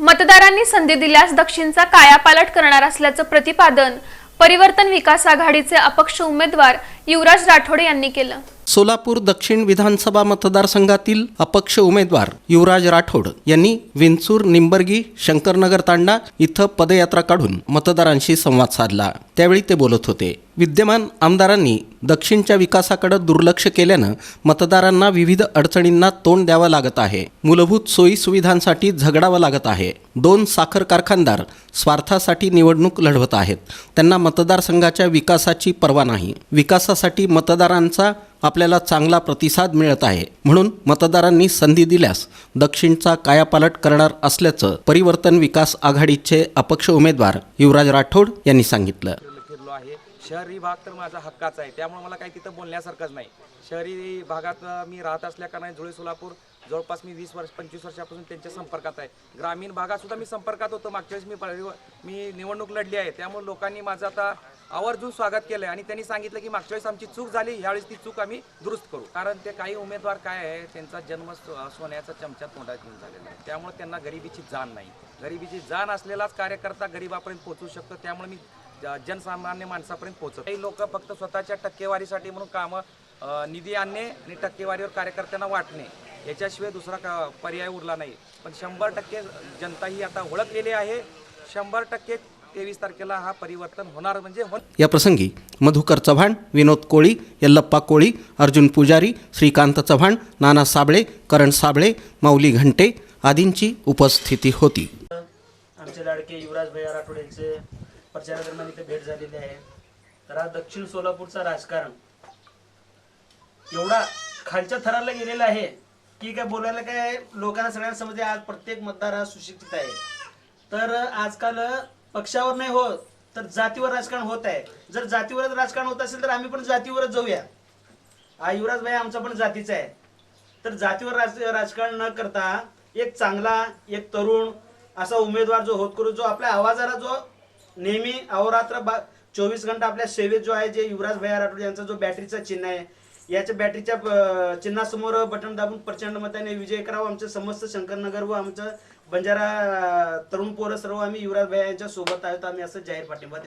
मतदारांनी संधी दिल्यास दक्षिणचा कायापालट करणार असल्याचं प्रतिपादन परिवर्तन विकास आघाडीचे अपक्ष उमेदवार युवराज राठोड यांनी केलं. सोलापूर दक्षिण विधानसभा मतदारसंघातील अपक्ष उमेदवार युवराज राठोड यांनी विंचूर निंबर्गी शंकरनगर तांडा इथं पदयात्रा काढून मतदारांशी संवाद साधला. त्यावेळी ते बोलत होते. विद्यमान आमदारांनी दक्षिणच्या विकासाकडे दुर्लक्ष केल्यानं मतदारांना विविध अडचणींना तोंड द्यावं लागत आहे. मूलभूत सोयीसुविधांसाठी झगडावं लागत आहे. दोन साखर कारखानदार स्वार्थासाठी निवडणूक लढवत आहेत. त्यांना मतदारसंघाच्या विकासाची पर्वा नाही. विकासासाठी मतदारांचा आपल्याला चांगला प्रतिसाद मिळत आहे. म्हणून मतदारांनी संधी दिल्यास दक्षिणचा कायापालट करणार असल्याचं परिवर्तन विकास आघाडीचे अपक्ष उमेदवार युवराज राठोड यांनी सांगितलं. आहे शहरी भाग तर माझा हक्काचा आहे. त्यामुळे मला काही तिथं बोलण्यासारखंच नाही. शहरी भागात मी राहत असल्याकारणाने जुळे सोलापूर जवळपास मी वीस वर्ष पंचवीस वर्षापासून त्यांच्या संपर्कात आहे. ग्रामीण भागातसुद्धा मी संपर्कात होतो. मागच्या वेळेस मी मी निवडणूक लढली आहे. त्यामुळे लोकांनी माझं आता आवर्जून स्वागत केलं आहे आणि त्यांनी सांगितलं की मागच्या वेळेस आमची चूक झाली ह्यावेळेस ती चूक आम्ही दुरुस्त करू. कारण ते काही उमेदवार काय आहे त्यांचा जन्म सोन्याचा चमचा तोंडात घेऊन झालेला आहे. त्यामुळे त्यांना गरिबीची जाण नाही. गरिबीची जाण असलेलाच कार्यकर्ता गरिबापर्यंत पोहोचू शकतो. त्यामुळे मी जनसामान्य माणसापर्यंत पोहोचत. काही लोक फक्त स्वतःच्या टक्केवारीसाठी म्हणून कामं निधी आणणे आणि टक्केवारीवर कार्यकर्त्यांना वाटणे याच्याशिवाय दुसरा का पर्याय उरला नाही. पण शंभर टक्के जनता ही आता ओळखलेली आहे. शंभर टक्के तेवीस तारखेला हा परिवर्तन होणार म्हणजे हो या प्रसंगी मधुकर चव्हाण विनोद कोळी यल्लप्पा कोळी अर्जुन पुजारी श्रीकांत चव्हाण नाना साबळे करण साबळे माऊली घंटे आदींची उपस्थिती होती. आमचे लाडके युवराज भैया राठोड यांचे प्रचारादरम्यान इथे भेट झालेली आहे. तर हा दक्षिण सोलापूरचा राजकारण एवढा खालच्या थराला गेलेला आहे की काय बोलायला काय लोकांना सगळ्यांना समजते आज प्रत्येक मतदार हा सुशिक्षित आहे. तर आजकाल पक्षावर नाही होत तर जातीवर राजकारण होत आहे. जर जातीवरच राजकारण होत असेल तर आम्ही पण जातीवरच जाऊया. हा युवराज भाई आमचा पण जातीचा आहे. तर जातीवर राज राजकारण न करता एक चांगला एक तरुण असा उमेदवार जो होत करू जो आपल्या आवाजाला जो नेहमी अहोरात्र बा चोवीस घंटा आपल्या सेवेत जो आहे जे युवराज भैया राठोड यांचा जो बॅटरीचा चिन्ह आहे याच्या बॅटरीच्या चिन्हासमोर बटन दाबून प्रचंड मताने विजय करावं आमचं समस्त शंकरनगर व आमचं बंजारा तरुण पोरं सर्व आम्ही युवराज भैया यांच्या सोबत आहोत आम्ही असं जाहीर पाठिंबा